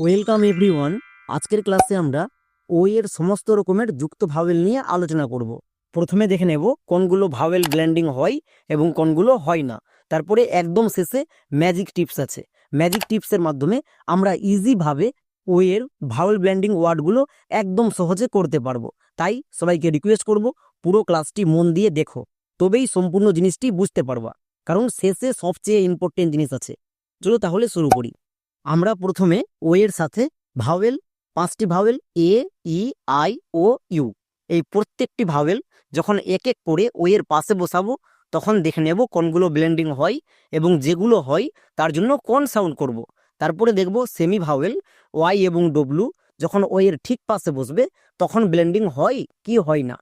Welcome everyone আজকের ক্লাসে আমরা ও এর সমস্ত রকমের যুক্ত ভাওয়েল নিয়ে আলোচনা করব। প্রথমে দেখে নেব কোনগুলো ভাওয়েল ব্ল্যান্ডিং হয় এবং কোনগুলো হয় না। তারপরে একদম শেষে ম্যাজিক টিপস আছে। ম্যাজিক টিপসের মাধ্যমে আমরা ইজিভাবে ও এর ভাওয়েল ব্ল্যান্ডিং ওয়ার্ডগুলো একদম সহজে করতে পারব। তাই সবাইকে রিকোয়েস্ট করব পুরো ক্লাসটি মন দিয়ে দেখো। তবেই সম্পূর্ণ জিনিসটি বুঝতে পারবা। কারণ শেষে সবচেয়ে ইম্পর্টেন্ট জিনিস আছে। চলো তাহলে শুরু করি। আমরা প্রথমে ও এর সাথে ভাওয়েল, পাঁচটি vowel, A, E, I, O, U, এই প্রত্যেকটি ভাওয়েল যখন এক এক করে ও এর পাশে বসাবো, তখন দেখে নেব কোনগুলো ব্লেন্ডিং হয় এবং যেগুলো হয় তার জন্য কোন সাউন্ড করব। তারপরে দেখব সেমি ভাওয়েল, ওয়াই এবং ডব্লু যখন ও এর ঠিক পাশে বসবে, তখন ব্লেন্ডিং হয় কি হয় না।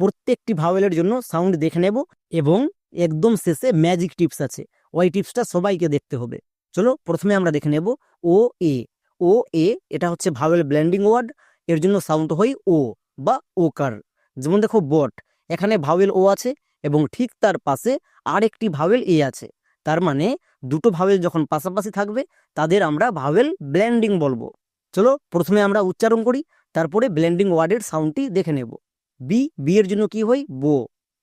প্রত্যেকটি ভাওয়েলের জন্য সাউন্ড দেখে নেব এবং একদম শেষে ম্যাজিক টিপস আছে। ওই টিপসটা সবাইকে দেখতে হবে। চলো প্রথমে আমরা দেখে নেব ও এ ও এ এটা হচ্ছে ভাওয়েল ব্ল্যান্ডিং ওয়ার্ড এর জন্য সাউন্ড হয় ও বা ওকার যেমন দেখো বট, এখানে ভাওয়েল ও আছে এবং ঠিক তার পাশে আরেকটি ভাওয়েল এ আছে। তার মানে দুটো ভাওয়েল যখন পাশাপাশি থাকবে, তাদের আমরা ভাওয়েল ব্ল্যান্ডিং বলব। চলো প্রথমে আমরা উচ্চারণ করি, তারপরে ব্ল্যান্ডিং ওয়ার্ডের সাউন্ডটি দেখে নেব। বি বি এর জন্য কি হয়? বো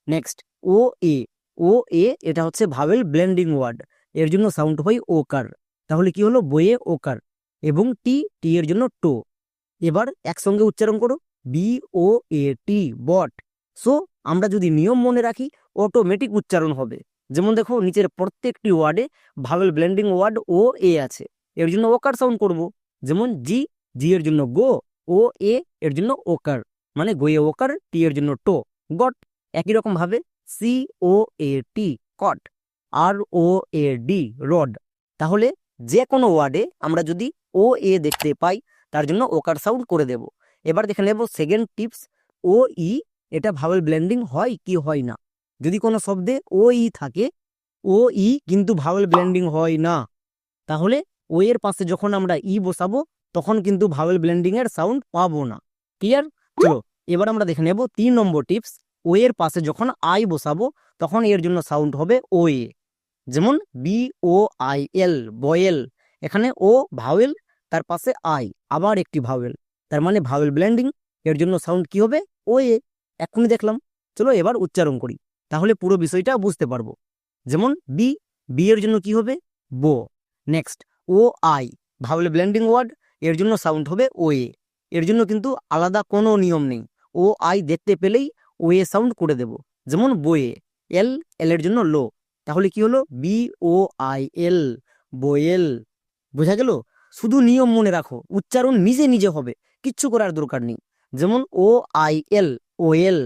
নেক্সট ও এ ও এ এটা হচ্ছে ভাওয়েল ব্ল্যান্ডিং ওয়ার্ড এর জন্য সাউন্ড হয় ওকার। তাহলে কি হলো? বইয়ে ওকার এবং টি টি এর জন্য টো। এবার একসঙ্গে উচ্চারণ করো। B O A T bot so আমরা যদি নিয়ম মনে রাখি অটোমেটিক উচ্চারণ হবে। যেমন দেখো, নিচের প্রত্যেকটি ওয়ার্ডে vowel blending word O A আছে। এর জন্য ওকার সাউন্ড করব। যেমন জি জি এর জন্য গো ও এ এর জন্য ওকার। মানে গোয়ে ওকার টি এর জন্য টো। গট একই রকম ভাবে C O A T coat R O A D road তাহলে যে কোনো ওয়ার্ডে আমরা যদি ও এ দেখতে পাই, তার জন্য ওকার সাউন্ড করে দেব। এবার দেখে নেব সেকেন্ড টিপস ও ই এটা ভাওয়েল ব্লেন্ডিং হয় কি হয় না? যদি কোনো শব্দে ও ই থাকে ও ই কিন্তু ভাওয়েল ব্লেন্ডিং হয় না। তাহলে ও এর পাশে যখন আমরা ই বসাবো, তখন কিন্তু ভাওয়েল ব্লেন্ডিং এর সাউন্ড পাবো না। ক্লিয়ার চলো, এবার আমরা দেখে নেব তিন নম্বর টিপস ও এর পাশে যখন আই বসাবো, তখন এর জন্য সাউন্ড হবে ও এ যেমন B O I L boil. এখানে ও ভাওয়েল তার পাশে আই আবার একটি ভাওয়েল তার মানে ভাওয়েল ব্ল্যান্ডিং এর জন্য সাউন্ড কি হবে? ও এ এখনই দেখলাম। চলো এবার উচ্চারণ করি। তাহলে পুরো বিষয়টা বুঝতে পারব। যেমন বি বি এর জন্য কি হবে? বো। Next O I vowel blending word এর জন্য সাউন্ড হবে ও এ এর জন্য কিন্তু আলাদা কোনো নিয়ম নেই। ও আই দেখতে পেলেই ও এ সাউন্ড করে দেব। যেমন বয়ে। এল এল এর জন্য লো। তাহলে কি হলো? B O I L boil বোঝা গেল? শুধু নিয়ম মনে রাখো, উচ্চারণ নিজে নিজে হবে, কিচ্ছু করার দরকার নেই। যেমন O I L O L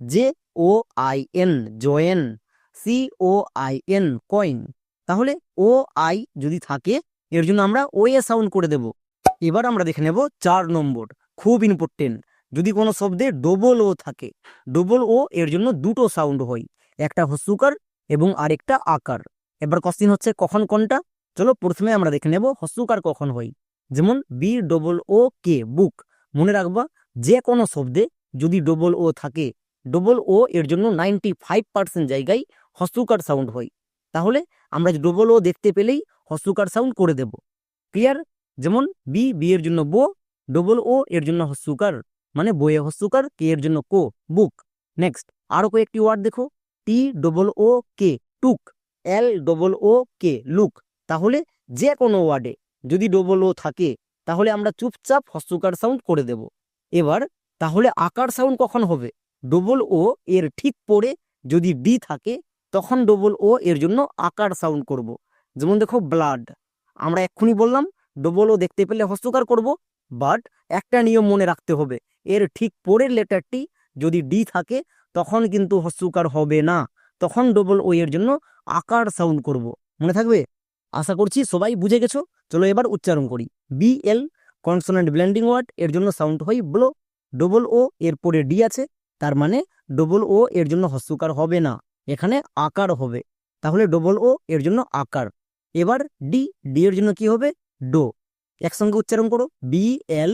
J O I N, join, C O I N, coin. তাহলে ও আই যদি থাকে, এর জন্য আমরা ও এ সাউন্ড করে দেব। এবার আমরা দেখে নেব চার নম্বর, খুব ইম্পর্টেন্ট। যদি কোনো শব্দে ডবল ও থাকে ডবল ও এর জন্য দুটো সাউন্ড হয়, একটা হস্যুকার এবং আরেকটা আকার। এবার কোশ্চিন হচ্ছে কখন কোনটা? চলো প্রথমে আমরা দেখে নেব হস্যুকার কখন হয়। যেমন বি ডবল ও কে বুক মনে রাখবা, যে কোনো শব্দে যদি ডবল ও থাকে ডবল ও এর জন্য নাইনটি ফাইভ পার্সেন্ট জায়গায় হস্যুকার সাউন্ড হয়। তাহলে আমরা ডবল ও দেখতে পেলেই হস্যুকার সাউন্ড করে দেব। ক্লিয়ার যেমন বি বি এর জন্য বো ডবল ও এর জন্য হস্যুকার মানে বইয়ে হস্যুকার কে এর জন্য কো বুক নেক্সট আরও কয়েকটি ওয়ার্ড দেখো। T double O K took. L double O K look. তাহলে যে কোনো ওয়ার্ডে যদি ডবল ও থাকে, তাহলে আমরা চুপচাপ হস্যকার সাউন্ড করে দেব। এবার তাহলে আকার সাউন্ড কখন হবে? ডবল ও এর ঠিক পরে যদি ডি থাকে, তখন ডবল ও এর জন্য আকার সাউন্ড করব। যেমন দেখো ব্লাড আমরা এক্ষুনি বললাম ডবল ও দেখতে পেলে হস্তকার করব বাট একটা নিয়ম মনে রাখতে হবে। এর ঠিক পরের লেটারটি যদি ডি থাকে তখন কিন্তু হস্যকার হবে না। তখন ডবল ও এর জন্য আকার সাউন্ড করব। মনে থাকবে? আশা করছি সবাই বুঝে গেছো। চলো এবার উচ্চারণ করি। B L consonant blending word এর জন্য সাউন্ড হয় ব্লো ডবল ও এর পরে ডি আছে, তার মানে ডবল ও এর জন্য হস্যকার হবে না। এখানে আকার হবে। তাহলে ডবল ও এর জন্য আকার। এবার ডি ডি এর জন্য কি হবে? ডো একসঙ্গে উচ্চারণ করো। B L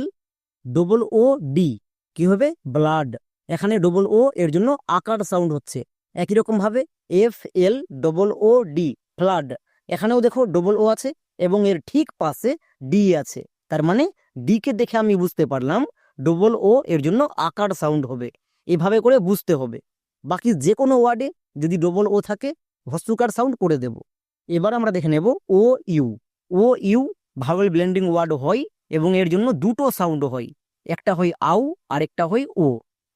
double O D কি হবে? ব্লাড এখানে ডবল ও এর জন্য আকার সাউন্ড হচ্ছে। একই রকম ভাবে F L double O D flood এখানেও দেখো ডবল ও আছে এবং এর ঠিক পাশে ডি আছে। তার মানে ডি কে দেখে আমি বুঝতে পারলাম ডবল ও এর জন্য আকার সাউন্ড হবে। এভাবে করে বুঝতে হবে। বাকি যে কোনো ওয়ার্ডে যদি ডবল ও থাকে, হস্তুকার সাউন্ড করে দেব। এবার আমরা দেখে নেব O U O U vowel blending word হয় এবং এর জন্য দুটো সাউন্ড হয়। একটা হয় আউ আর একটা হয় ও।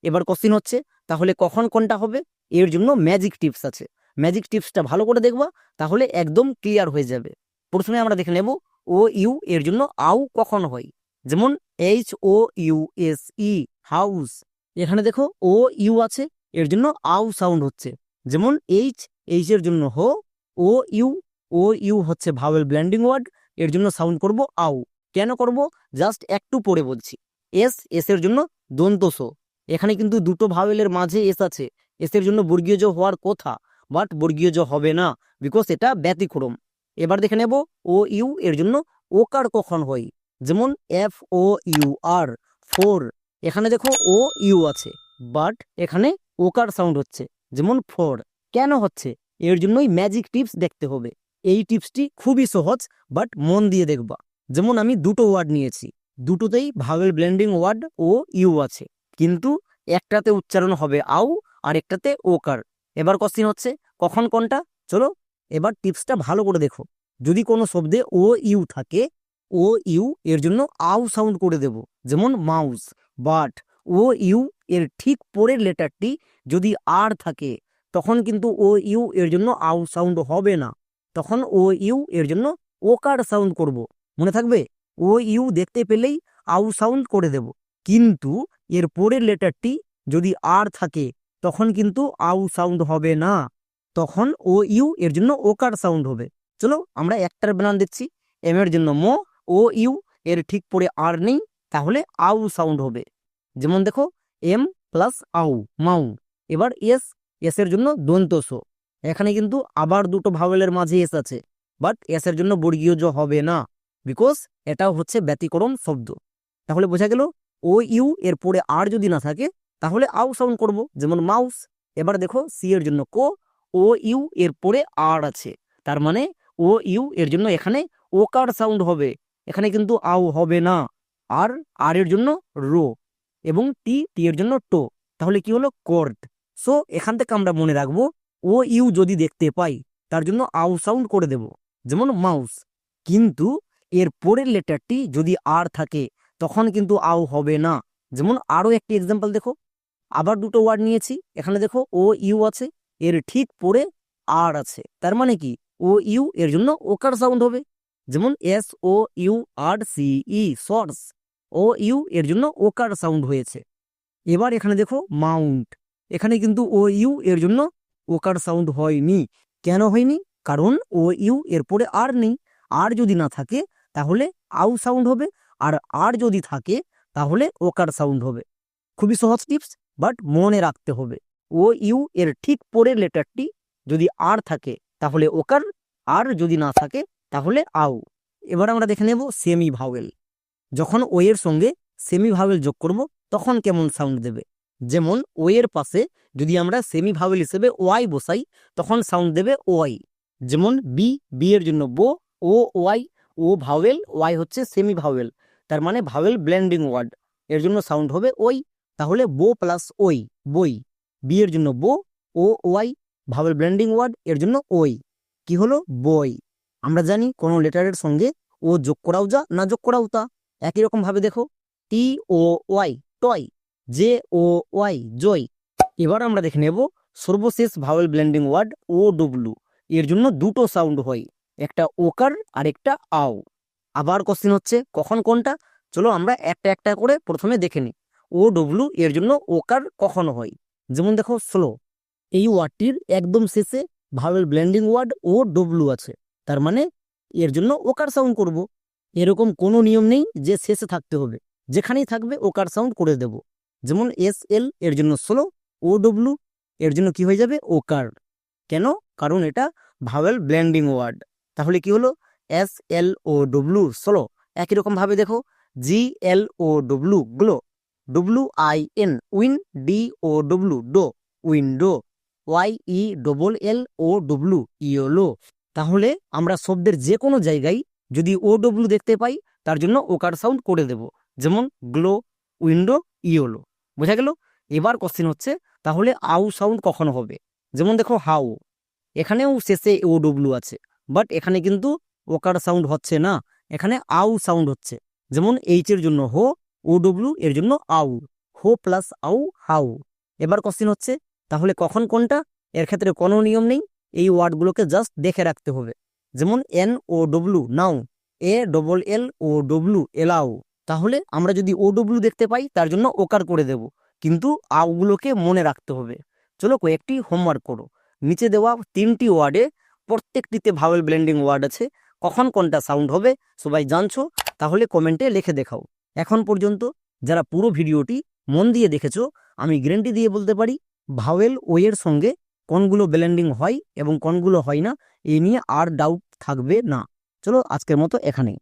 এবার কোশ্চিন হচ্ছে, তাহলে কখন কোনটা হবে? এর জন্য ম্যাজিক টিপস আছে। ম্যাজিক টিপসটা ভালো করে দেখবা, তাহলে একদম ক্লিয়ার হয়ে যাবে। প্রথমে আমরা দেখে নেব ও ইউ এর জন্য আউ কখন হয়? যেমন H O U S E house. এখানে দেখো ও ইউ আছে, এর জন্য আউ সাউন্ড হচ্ছে। যেমন এইচ এইচ এর জন্য হো, ও ইউ ও ইউ হচ্ছে ভাওয়েল ব্ল্যান্ডিং ওয়ার্ড এর জন্য সাউন্ড করব আউ। কেন করব? জাস্ট একটু পরে বলছি। এস এস এর জন্য দন্তস। এখানে কিন্তু দুটো ভাওয়েলের মাঝে এস আছে। এসের জন্য বর্গীয় জ হওয়ার কথা বাট বর্গীয় জ হবে না বিকজ এটা ব্যতিক্রম। এবার দেখে নেব ও ইউ এর জন্য ওকার কখন হয়? যেমন F O U R four এখানে দেখো ও ইউ আছে বাট এখানে ওকার সাউন্ড হচ্ছে, যেমন ফোর কেন হচ্ছে? এর জন্যই ম্যাজিক টিপস দেখতে হবে। এই টিপসটি খুবই সহজ বাট মন দিয়ে দেখবা। যেমন আমি দুটো ওয়ার্ড নিয়েছি, দুটোতেই vowel blending word O U আছে। কিন্তু একটাতে উচ্চারণ হবে আউ আর একটাতে ওকার। এবার কোশ্চিন হচ্ছে, কখন কোনটা? চলো এবার টিপসটা ভালো করে দেখো। যদি কোনো শব্দে ও, ইউ থাকে, ও, ইউ, এর জন্য আউ সাউন্ড করে দেব। যেমন মাউস, বাট, ও, ইউ, এর ঠিক পরের লেটারটি যদি আর থাকে, তখন কিন্তু ও, ইউ, এর জন্য আউ সাউন্ড হবে না। তখন ও, ইউ, এর জন্য ওকার সাউন্ড করব। মনে থাকবে? ও, ইউ দেখতে পেলেই আউ সাউন্ড করে দেব। কিন্তু এর পরের লেটারটি যদি আর থাকে, তখন কিন্তু আউ সাউন্ড হবে না। তখন ও, ইউ এর জন্য ওকার সাউন্ড হবে। চলো আমরা একটার বানান দিচ্ছি। এম এর জন্য মো, ও, ইউ এর ঠিক পরে আর নেই, তাহলে আউ সাউন্ড হবে। যেমন দেখো, এম প্লাস আউ, মাউ। এবার এস এস এর জন্য দন্তস এখানে কিন্তু আবার দুটো ভাওয়েলের মাঝে এস আছে, বাট এস এর জন্য বর্গীয় জ হবে না, বিকজ এটাও হচ্ছে ব্যতিক্রম শব্দ। তাহলে বোঝা গেল ও, ইউ এর পরে আর যদি না থাকে, তাহলে আউ সাউন্ড করব। যেমন মাউস এবার দেখো সি এর জন্য কো, ও, ইউ এর পরে আর আছে। তার মানে ও, ইউ এর জন্য এখানে ওকার সাউন্ড হবে। এখানে কিন্তু আউ হবে না। আর আর এর জন্য রো এবং টি টি এর জন্য টো। তাহলে কি হলো? কোর্ট সো, এখান থেকে আমরা মনে রাখব, ও, ইউ যদি দেখতে পাই, তার জন্য আউ সাউন্ড করে দেব। যেমন মাউস কিন্তু এর পরের লেটারটি যদি আর থাকে তখন কিন্তু আউ হবে না। যেমন আরও একটি এক্সাম্পল দেখো। আবার দুটো ওয়ার্ড নিয়েছি। এখানে দেখো ও, ইউ আছে, এর ঠিক পরে আর আছে। তার মানে কি? ও, ইউ, এর জন্য ওকার সাউন্ড হবে। যেমন S, O, U, R, C, E, source. O, U, এর জন্য ওকার সাউন্ড হয়েছে। এবার এখানে দেখো মাউন্ট। এখানে কিন্তু ও, ইউ, এর জন্য ওকার সাউন্ড হয়নি। কেন হয়নি? কারণ ও, ইউ, এর পরে আর নেই। আর যদি না থাকে, তাহলে আউ সাউন্ড হবে। আর আর যদি থাকে, তাহলে ওকার সাউন্ড হবে। খুবই সহজ টিপস বাট মনে রাখতে হবে। ও, ইউ এর ঠিক পরের লেটারটি যদি আর থাকে, তাহলে ওকার, আর যদি না থাকে, তাহলে আউ এবার আমরা দেখে নেব সেমি ভাওয়েল যখন ও এর সঙ্গে সেমি ভাওয়েল যোগ করব, তখন কেমন সাউন্ড দেবে? যেমন, ও এর পাশে যদি আমরা সেমি ভাওয়েল হিসেবে ওয়াই বসাই, তখন সাউন্ড দেবে ওয়াই। যেমন, বি বি এর জন্য বো, O, Y, O vowel Y হচ্ছে সেমি ভাওয়েল তার মানে ভাওয়েল ব্লেন্ডিং ওয়ার্ড এর জন্য সাউন্ড হবে ওই, তাহলে বো প্লাস ওই, বই। বি এর জন্য বো, O, Y vowel blending word এর জন্য ওই। কি হলো? বই। আমরা জানি কোনো লেটারের সঙ্গে ও যোগ করাও যা, না যোগ করাও তা। একই রকম ভাবে দেখো। T, O, Y, toy, J, O, Y, joy. এবার আমরা দেখে নেব সর্বশেষ vowel blending word O, W. এর জন্য দুটো সাউন্ড হয়, একটা ওকার আর একটা আও। আবার কোশ্চিন হচ্ছে, কখন কোনটা? চলো আমরা একটা একটা করে প্রথমে দেখে নিই। ও ডব্লু এর জন্য ওকার কখনো হয়? যেমন দেখো স্লো এই ওয়ার্ডটির একদম শেষে vowel blending word O W আছে। তার মানে এর জন্য ওকার সাউন্ড করব। এরকম কোনো নিয়ম নেই যে শেষে থাকতে হবে। যেখানেই থাকবে ওকার সাউন্ড করে দেব। যেমন এস এল এর জন্য স্লো ও ডব্লু এর জন্য কি হয়ে যাবে? ওকার কেন? কারণ এটা ভাওয়েল ব্ল্যান্ডিং ওয়ার্ড তাহলে কি হলো? S L O W slow একই রকম ভাবে দেখো G L O W glow W I N win D O W dow window Y E double L O W yellow. তাহলে আমরা শব্দের যে কোনো জায়গায় যদি ও ডব্লু দেখতে পাই, তার জন্য ওকার সাউন্ড করে দেব। যেমন গ্লো উইন্ডো ইয়োলো। বোঝা গেল? এবার কোশ্চেন হচ্ছে, তাহলে আউ সাউন্ড কখন হবে? যেমন দেখো, হাউ। এখানেও শেষে ও ডব্লু আছে, বাট এখানে কিন্তু ওকার সাউন্ড হচ্ছে না, এখানে আউ সাউন্ড হচ্ছে। যেমন এইচ এর জন্য হো, ও ডব্লু এর জন্য আউ, হো প্লাস আউ, হাউ। এবার কোশ্চেন হচ্ছে, তাহলে কখন কোনটা? এর ক্ষেত্রে কোনো নিয়ম নেই, এই ওয়ার্ডগুলোকে জাস্ট দেখে রাখতে হবে। যেমন N O W now, A double L O W allow. তাহলে আমরা যদি ও ডব্লু দেখতে পাই, তার জন্য ওকার করে দেব, কিন্তু আউগুলোকে মনে রাখতে হবে। চলো কয়েকটি হোমওয়ার্ক করো। নিচে দেওয়া তিনটি ওয়ার্ডে প্রত্যেকটিতে ভাওয়েল ব্লেন্ডিং ওয়ার্ড আছে কখন কোনটা সাউন্ড হবে, সবাই জানছো, তাহলে কমেন্টে লিখে দেখাও। এখন পর্যন্ত যারা পুরো ভিডিওটি মন দিয়ে দেখেছ, আমি গ্যারেন্টি দিয়ে বলতে পারি, ভাওয়েল ওয়ের সঙ্গে কোনগুলো ব্লেন্ডিং হয় এবং কোনগুলো হয় না, এ নিয়ে আর ডাউট থাকবে না। চলো আজকের মতো এখানেই।